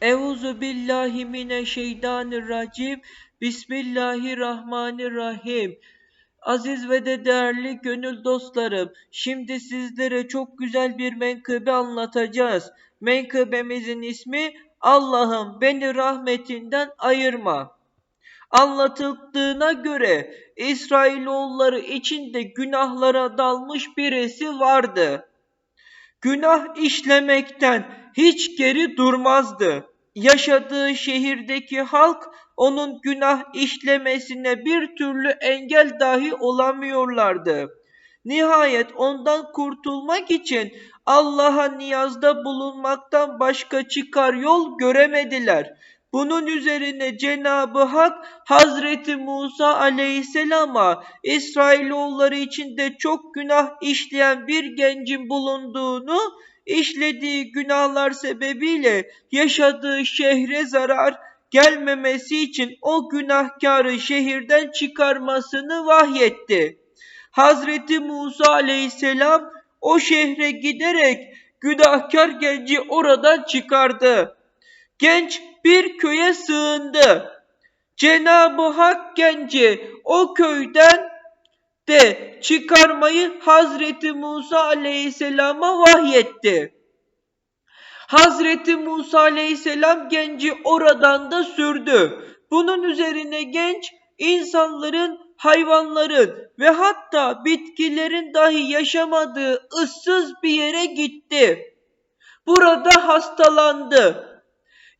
Euzu billahi mineşşeytanirracim. Bismillahirrahmanirrahim. Aziz ve de değerli gönül dostlarım, şimdi sizlere çok güzel bir menkıbe anlatacağız. Menkıbemizin ismi Allah'ım beni rahmetinden ayırma. Anlatıldığına göre İsrailoğulları içinde günahlara dalmış birisi vardı. Günah işlemekten hiç geri durmazdı. Yaşadığı şehirdeki halk onun günah işlemesine bir türlü engel dahi olamıyorlardı. Nihayet ondan kurtulmak için Allah'a niyazda bulunmaktan başka çıkar yol göremediler. Bunun üzerine Cenab-ı Hak Hazreti Musa aleyhisselama İsrailoğulları içinde çok günah işleyen bir gencin bulunduğunu, işlediği günahlar sebebiyle yaşadığı şehre zarar gelmemesi için o günahkarı şehirden çıkarmasını vahyetti. Hazreti Musa aleyhisselam o şehre giderek günahkar genci oradan çıkardı. Genç bir köye sığındı. Cenab-ı Hak genci o köyden de çıkarmayı Hazreti Musa aleyhisselama vahyetti. Hazreti Musa aleyhisselam genci oradan da sürdü. Bunun üzerine genç insanların, hayvanların ve hatta bitkilerin dahi yaşamadığı ıssız bir yere gitti. Burada hastalandı.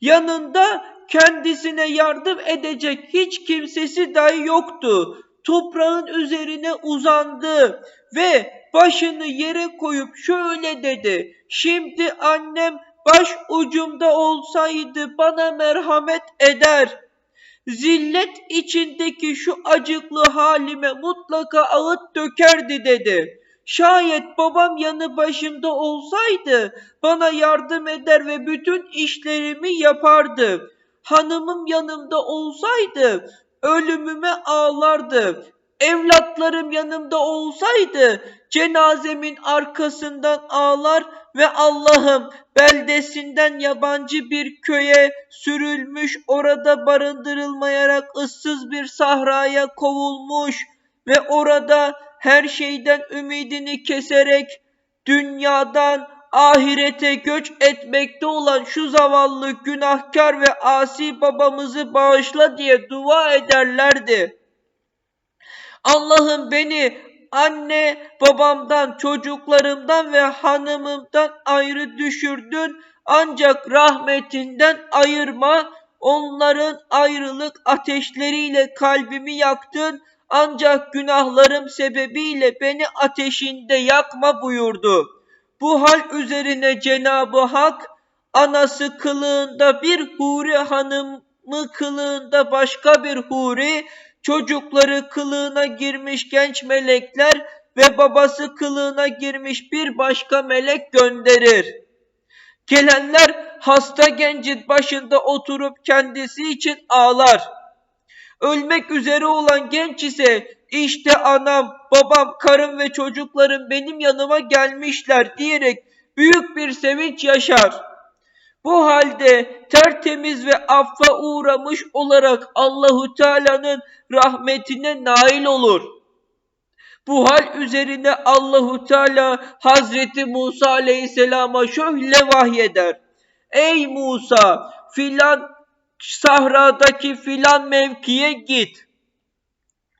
Yanında kendisine yardım edecek hiç kimsesi dahi yoktu. Toprağın üzerine uzandı ve başını yere koyup şöyle dedi. Şimdi annem baş ucumda olsaydı bana merhamet eder. Zillet içindeki şu acıklı halime mutlaka ağıt dökerdi dedi. Şayet babam yanı başımda olsaydı bana yardım eder ve bütün işlerimi yapardı. Hanımım yanımda olsaydı ölümüme ağlardı. Evlatlarım yanımda olsaydı cenazemin arkasından ağlar ve Allah'ım beldesinden yabancı bir köye sürülmüş orada barındırılmayarak ıssız bir sahraya kovulmuş ve orada her şeyden ümidini keserek dünyadan ahirete göç etmekte olan şu zavallı günahkar ve asi babamızı bağışla diye dua ederlerdi. Allah'ım beni anne babamdan, çocuklarımdan ve hanımımdan ayrı düşürdün. Ancak rahmetinden ayırma. Onların ayrılık ateşleriyle kalbimi yaktın. Ancak günahlarım sebebiyle beni ateşinde yakma buyurdu. Bu hal üzerine Cenab-ı Hak anası kılığında bir huri hanımı kılığında başka bir huri, çocukları kılığına girmiş genç melekler ve babası kılığına girmiş bir başka melek gönderir. Gelenler hasta gencin başında oturup kendisi için ağlar. Ölmek üzere olan genç ise işte anam, babam, karım ve çocuklarım benim yanıma gelmişler diyerek büyük bir sevinç yaşar. Bu halde tertemiz ve affa uğramış olarak Allahu Teala'nın rahmetine nail olur. Bu hal üzerine Allahu Teala Hazreti Musa Aleyhisselam'a şöyle vahyeder. Ey Musa filan sahradaki filan mevkiye git.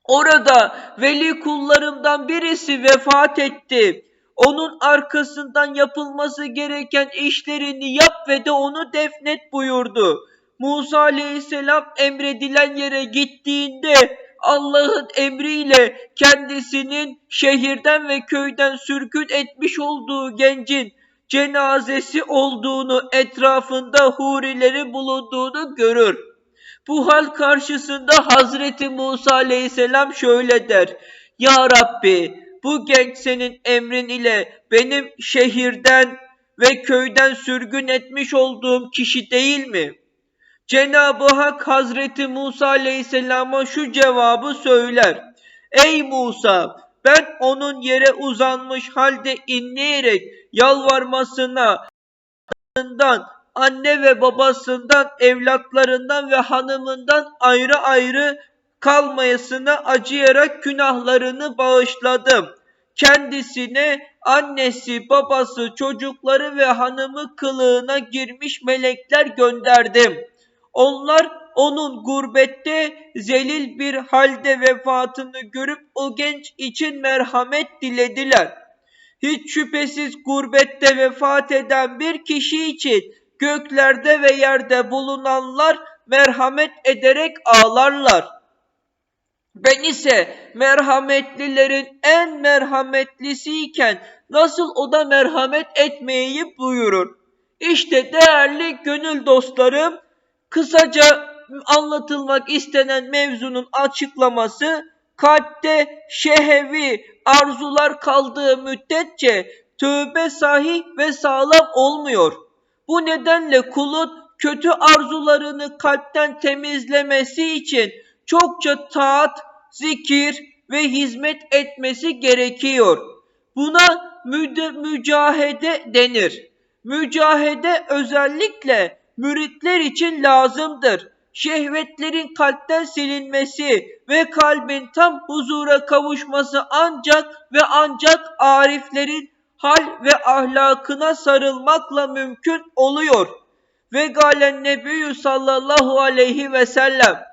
Orada veli kullarımdan birisi vefat etti. Onun arkasından yapılması gereken işlerini yap ve de onu defnet buyurdu. Musa aleyhisselam emredilen yere gittiğinde Allah'ın emriyle kendisinin şehirden ve köyden sürgün etmiş olduğu gencin cenazesi olduğunu, etrafında hurileri bulunduğunu görür. Bu hal karşısında Hazreti Musa aleyhisselam şöyle der. Ya Rabbi bu genç senin emrin ile benim şehirden ve köyden sürgün etmiş olduğum kişi değil mi? Cenab-ı Hak Hazreti Musa aleyhisselama şu cevabı söyler. Ey Musa ben onun yere uzanmış halde inleyerek yalvarmasına anne ve babasından, evlatlarından ve hanımından ayrı ayrı kalmayasına acıyarak günahlarını bağışladım. Kendisine annesi, babası, çocukları ve hanımı kılığına girmiş melekler gönderdim. Onlar onun gurbette zelil bir halde vefatını görüp o genç için merhamet dilediler. Hiç şüphesiz gurbette vefat eden bir kişi için göklerde ve yerde bulunanlar merhamet ederek ağlarlar. Ben ise merhametlilerin en merhametlisiyken nasıl o da merhamet etmeyi buyurur. İşte değerli gönül dostlarım, kısaca anlatılmak istenen mevzunun açıklaması kalpte şehevi arzular kaldığı müddetçe tövbe sahih ve sağlam olmuyor. Bu nedenle kulun kötü arzularını kalpten temizlemesi için çokça taat, zikir ve hizmet etmesi gerekiyor. Buna müde, mücahede denir. Mücahede özellikle müritler için lazımdır. Şehvetlerin kalpten silinmesi ve kalbin tam huzura kavuşması ancak ve ancak ariflerin hal ve ahlakına sarılmakla mümkün oluyor. Ve galen nebiyyü sallallahu aleyhi ve sellem